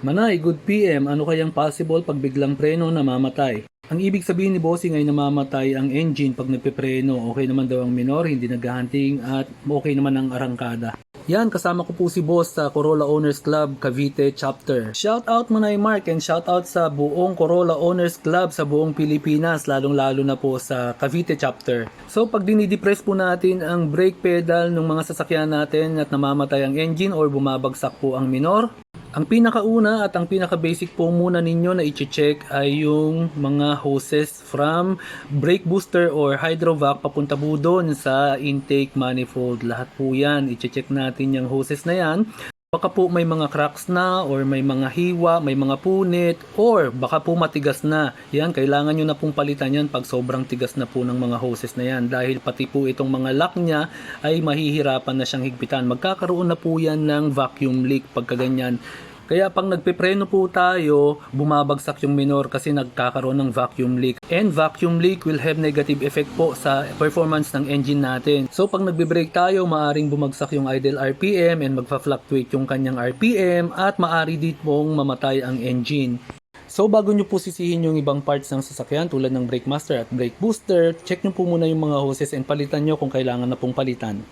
Manay, good PM, ano kayang possible pag biglang preno namamatay? Ang ibig sabihin ni Bossing ay namamatay ang engine pag nagpepreno. Okay naman daw ang minor, hindi naghahunting at okay naman ang arangkada. Yan, kasama ko po si Boss sa Corolla Owners Club Cavite Chapter. Shout out Manay Mark and shout out sa buong Corolla Owners Club sa buong Pilipinas, lalong-lalo na po sa Cavite Chapter. So pag dinidepress po natin ang brake pedal ng mga sasakyan natin at namamatay ang engine or bumabagsak po ang minor, ang pinakauna at ang pinaka-basic po muna ninyo na i-check ay yung mga hoses from brake booster or hydrovac papunta po doon sa intake manifold. Lahat po yan, i-check natin yung hoses na yan. Baka po may mga cracks na or may mga hiwa, may mga punit or baka po matigas na. Yan, kailangan nyo na pong palitan yan pag sobrang tigas na po ng mga hoses na yan dahil pati po itong mga lock niya ay mahihirapan na siyang higpitan. Magkakaroon na po yan ng vacuum leak pagka ganyan. Kaya pag nagpepreno po tayo, bumabagsak yung minor kasi nagkakaroon ng vacuum leak. And vacuum leak will have negative effect po sa performance ng engine natin. So pag nagbe-brake tayo, maaring bumagsak yung idle RPM and magfa-fluctuate yung kanyang RPM at maari din pong mamatay ang engine. So bago nyo po sisihin yung ibang parts ng sasakyan tulad ng brake master at brake booster, check nyo po muna yung mga hoses and palitan nyo kung kailangan na pong palitan.